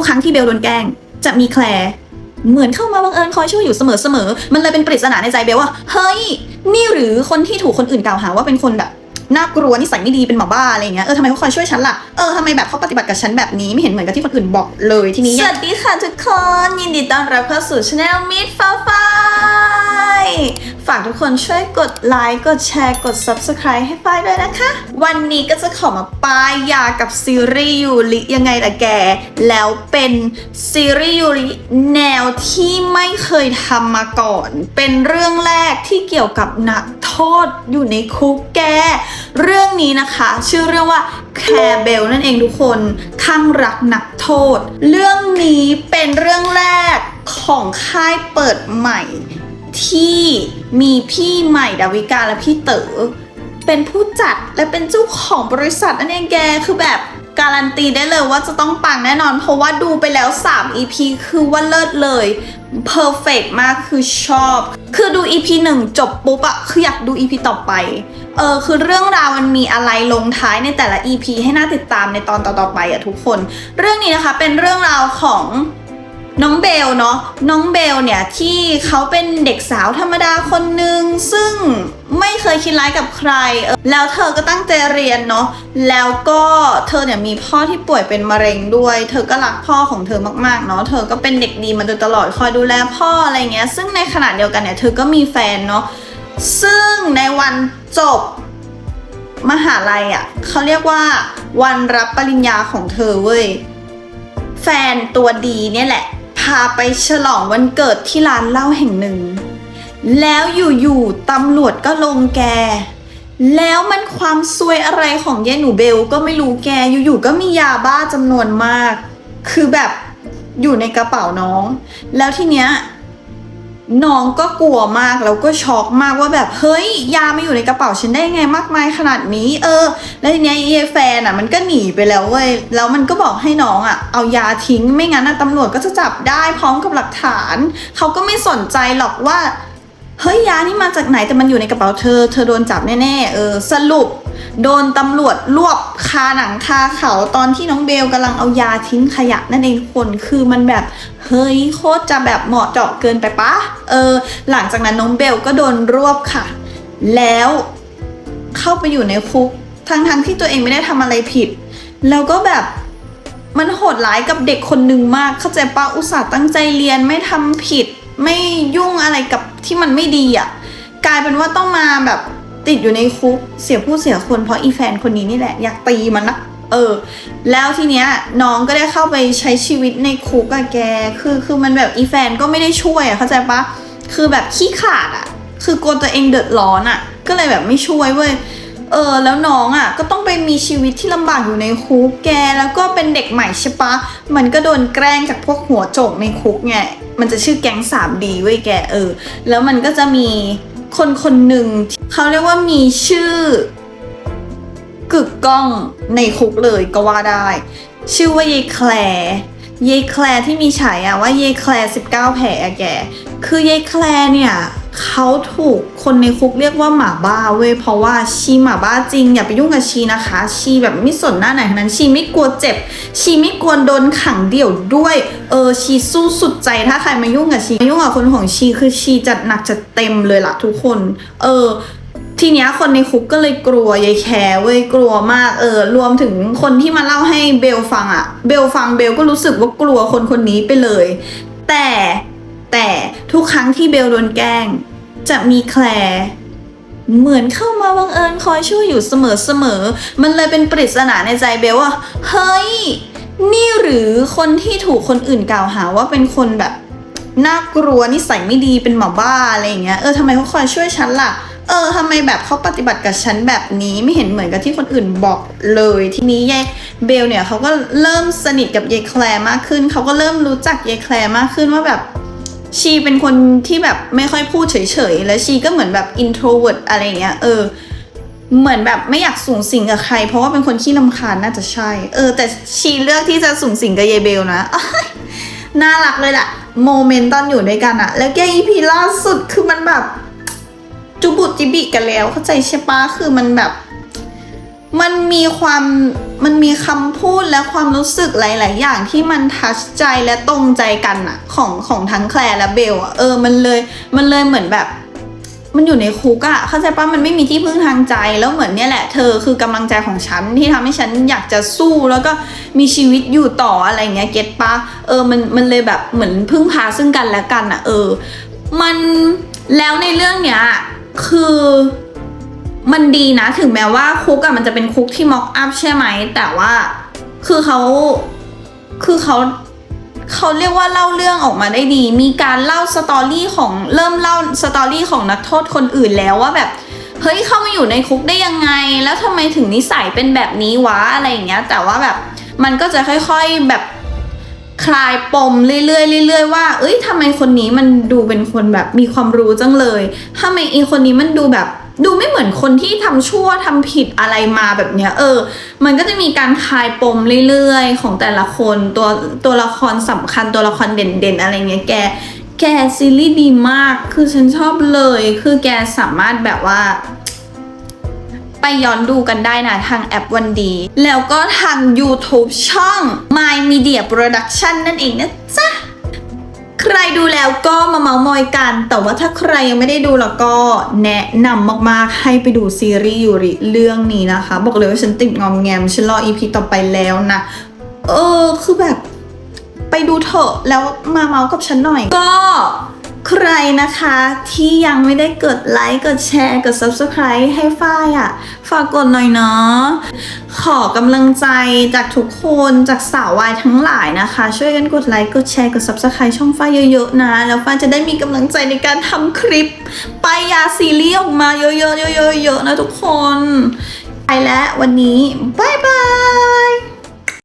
กครั้งที่เบลโดนแกล้ง จะมีแคลร์เหมือนเข้ามาบังเอิญคอยช่วยอยู่เสมอๆ มันเลยเป็นปริศนาในใจเบลว่า เฮ้ย นี่หรือคนที่ถูกคนอื่นกล่าวหาว่าเป็นคนแบบน่ากลัวนิสัยไม่ดีเป็นหมาบ้าอะไรเงี้ย เออทำไมเขาคอยช่วยฉันล่ะ เออทำไมแบบเขาปฏิบัติกับฉันแบบนี้ไม่เห็นเหมือนกับที่คนอื่นบอกเลยทีนี้ สวัสดีค่ะทุกคน ยินดีต้อนรับเข้าสู่ช anel Meet f a f i ฝากทุกคนช่วยกดไลค์ กดแชร์ กด subscribe ให้ฝ้ายด้วยนะคะ วันนี้ก็จะขอมาป้ายยากับซีรีส์ยูริยังไงล่ะแก แล้วเป็นซีรีส์ยูริแนวที่ไม่เคยทำมาก่อน เป็นเรื่องแรกที่เกี่ยวกับนักโทษอยู่ในคุกแก เรื่องนี้นะคะ ชื่อเรื่องว่าแคร์เบลนั่นเองทุกคนข้างรักนักโทษ เรื่องนี้เป็นเรื่องแรกของค่ายเปิดใหม่ ที่มีพี่ใหม่ดาวิกาและพี่เต๋อเป็นผู้จัดและเป็นเจ้าของบริษัทนั่นเองแกคือแบบการันตีได้เลยว่าจะต้องปังแน่นอน เพราะว่าดูไปแล้ว 3 EP คือว่าเลิศเลยเพอร์เฟกมากคือชอบ คือดู EP 1 จบปุ๊บอะคืออยากดู EP ต่อไป เออคือเรื่องราวมันมีอะไรลงท้ายในแต่ละ EP ให้น่าติดตามในตอนต่อๆไปอะทุกคน เรื่องนี้นะคะเป็นเรื่องราวของ น้องเบลเนาะน้องเบลเนี่ยที่เขาเป็นเด็กสาวธรรมดาคนหนึ่งซึ่งไม่เคยคิดร้ายกับใคร แล้วเธอก็ตั้งใจเรียนเนาะแล้วก็เธอเนี่ยมีพ่อที่ป่วยเป็นมะเร็งด้วย เธอก็รักพ่อของเธอมากๆเนาะเธอก็เป็นเด็กดีมาโดยตลอดคอยดูแลพ่ออะไรเงี้ย ซึ่งในขณะเดียวกันเนี่ยเธอก็มีแฟนเนาะซึ่งในวันจบมหาลัยอะ่ะเขาเรียกว่าวันรับปริญญาของเธอเว้ยแฟนตัวดีเนี่ยแหละาไปฉลองวันเกิดที่ร้านเหล้าแห่งหนึ่ง แล้วอยู่ๆตำรวจก็ลงแก แล้วมันความซวยอะไรของเยหนูเบลก็ไม่รู้แกอยู่ๆก็มียาบ้าจำนวนมาก คือแบบอยู่ในกระเป๋าน้อง แล้วทีเนี้ย น้องก็กลัวมากแล้วก็ช็อกมากว่าแบบเฮ้ย ยามาอยู่ในกระเป๋าฉันได้ไงมากมายขนาดนี้ เออ แล้วทีเนี้ยเยแฟนอะ มันก็หนีไปแล้วเว้ยแล้วมันก็บอกให้น้องอะ เอายาทิ้งไม่งั้นนะตำรวจก็จะจับได้พร้อมกับหลักฐาน เขาก็ไม่สนใจหรอกว่าเฮ้ยยานี่มาจากไหนแต่มันอยู่ในกระเป๋าเธอ เธอโดนจับแน่ๆเออสรุป โดนตำรวจรวบคาหนังคาเขาตอนที่น้องเบลกำลังเอายาทิ้งขยะนั่นเองทุกคนคือมันแบบเฮ้ยโคตรจะแบบเหมาะเจาะเกินไปปะเออ หลังจากนั้นน้องเบลก็โดนรวบค่ะ แล้วเข้าไปอยู่ในคุกทั้งๆที่ตัวเองไม่ได้ทำอะไรผิด แล้วก็แบบมันโหดร้ายกับเด็กคนหนึ่งมากเข้าใจปะอุตส่าห์ตั้งใจเรียนไม่ทำผิด ไม่ยุ่งอะไรกับที่มันไม่ดีอะ่ะกลายเป็นว่าต้องมาแบบ ติดอยู่ในคุกเสียผู้เสียคนเพราะอีแฟนคนนี้นี่แหละ อยากตีมันนะเออ แล้วทีเนี้ยน้องก็ได้เข้าไปใช้ชีวิตในคุกอะแก คือคือมันแบบอีแฟนก็ไม่ได้ช่วยอะเข้าใจปะคือแบบขี้ขาดอะคือกลัวตัวเองเดือดร้อนอะก็เลยแบบไม่ช่วยเว้ยเออแล้วน้องอะก็ต้องไปมีชีวิตที่ลำบากอยู่ในคุกแกแล้วก็เป็นเด็กใหม่ใช่ปะมันก็โดนแกล้งจากพวกหัวโจกในคุกไงมันจะชื่อแก๊ง 3D เว้ยแกเออ แล้วมันก็จะมีคนคนหนึ่ง เขาเรียกว่ามีชื่อกึกก้องในคุกเลยก็ว่าได้ ชื่อว่าเยายแคลเยายแคลที่มีฉายอะว่าเยายแคล19แผลแก คือเยายแคลเนี่ยเขาถูกคนในคุกเรียกว่าหมาบ้าเว้ยเพราะว่าชีหมาบ้าจริง อย่าไปยุ่งกับชีนะคะ ชีแบบไม่สนหน้าไหนทั้งนั้นชีไม่กลัวเจ็บ ชีไม่กลัวโดนขังเดี่ยวด้วยเออชีสู้สุดใจถ้าใครมายุ่งกับชีมายุ่งกับคนของชีคือชีจัดหนักจัดเต็มเลยล่ะทุกคน เออ ทีเนี้ยคนในคุกก็เลยกลัวยายแคร์เว้ยกลัวมากเออรวมถึงคนที่มาเล่าให้เบลฟังอะเบลฟังเบลก็รู้สึกว่ากลัวคนคนนี้ไปเลย แต่แต่ทุกครั้งที่เบลโดนแกล้ง จะมีแคลร์เหมือนเข้ามาบังเอิญคอยช่วยอยู่เสมอเสมอ มันเลยเป็นปริศนาในใจเบลว่า เฮ้ย นี่หรือคนที่ถูกคนอื่นกล่าวหาว่าเป็นคนแบบน่ากลัวนิสัยไม่ดีเป็นหมาบ้าอะไรอย่างเงี้ยเออทำไมเขาคอยช่วยฉันล่ะ เออทำไมแบบเขาปฏิบัติกับฉันแบบนี้ไม่เห็นเหมือนกับที่คนอื่นบอกเลย ทีนี้ยายเบลเนี่ยเขาก็เริ่มสนิทกับยายแคลร์มากขึ้นเขาก็เริ่มรู้จักยายแคลร์มากขึ้นว่าแบบชีเป็นคนที่แบบไม่ค่อยพูดเฉยๆ แล้วชีก็เหมือนแบบ introvert อะไรเงี้ย เออ เหมือนแบบไม่อยากสูงสิงกับใคร เพราะว่าเป็นคนขี้ลำคาญน่าจะใช่ เออ แต่ชีเลือกที่จะสูงสิงกับเยเบลนะน่ารักเลยแหละโมเมนต์ตอนอยู่ด้วยกันอะแล้วแกอีพีล่าสุดคือมันแบบ จุบุจิบิกันแล้วเข้าใจใช่ปะคือมันแบบ มันมีความมันมีคำพูดและความรู้สึกหลาย ๆ อย่างที่มันทัชใจและตรงใจกันอะของของทั้งแคลและเบลอะเออมันเลยมันเลยเหมือนแบบ มันอยู่ในคุกอะเข้าใจปะมันไม่มีที่พึ่งทางใจแล้วเหมือนเนี่ยแหละเธอคือกำลังใจของฉันที่ทำให้ฉันอยากจะสู้แล้วก็มีชีวิตอยู่ต่ออะไรเงี้ยเก็ตปะเออมันมันเลยแบบเหมือนพึ่งพาซึ่งกันและกันอะเออ มันแล้วในเรื่องเนี้ย คือมันดีนะถึงแม้ว่าคุกอะมันจะเป็นคุกที่ม็อกอัพใช่ไหม แต่ว่าคือเขาคือเขาเขาเรียกว่าเล่าเรื่องออกมาได้ดี มีการเล่าสตอรี่ของเริ่มเล่าสตอรี่ของนักโทษคนอื่นแล้วว่าแบบเฮ้ยเข้ามาอยู่ในคุกได้ยังไง แล้วทำไมถึงนิสัยเป็นแบบนี้วะอะไรอย่างเงี้ย แต่ว่าแบบมันก็จะค่อย ๆแบบ คลายปมเรื่อยๆเรื่อยๆว่า เอ้ยทำไมคนนี้มันดูเป็นคนแบบมีความรู้จังเลยทำไมอีคนนี้มันดูแบบดูไม่เหมือนคนที่ทำชั่วทำผิดอะไรมาแบบเนี้ยเออ มันก็จะมีการคลายปมเรื่อยๆ ของแต่ละคนตัวตัวละครสำคัญตัวละครเด่นๆ อะไรเงี้ยแก แกซีรีส์ดีมากคือฉันชอบเลย คือแกสามารถแบบว่า ไปย้อนดูกันได้นะทางแอปวันดี แล้วก็ทาง YouTube ช่อง My Media Production นั่นเองนะจ๊ะ ใครดูแล้วก็มาเมาส์มอยกัน แต่ว่าถ้าใครยังไม่ได้ดูแล้วก็แนะนำมากๆ ให้ไปดูซีรีส์ยูริเรื่องนี้นะคะ บอกเลยว่าฉันติดงอมแงม ฉันรออีพีต่อไปแล้วนะ เออ คือแบบไปดูเถอะแล้วมาเมาส์กับฉันหน่อยก็ ใครนะคะที่ยังไม่ได้กดไลค์กดแชร์กด subscribe ให้ฝ้ายอะ่ะ ฝากกดหน่อยเนาะขอกำลังใจจากทุกคนจากสาววายทั้งหลายนะคะ ช่วยกันกดไลค์กดแชร์กด subscribe ช่องฝ้ายเยอะๆนะ แล้วฝ้ายจะได้มีกำลังใจในการทำคลิปป้ายยาซีรีส์ออกมาเยอะๆเยอะๆเยอะๆนะทุกคนไปแล้ววันนี้บายบาย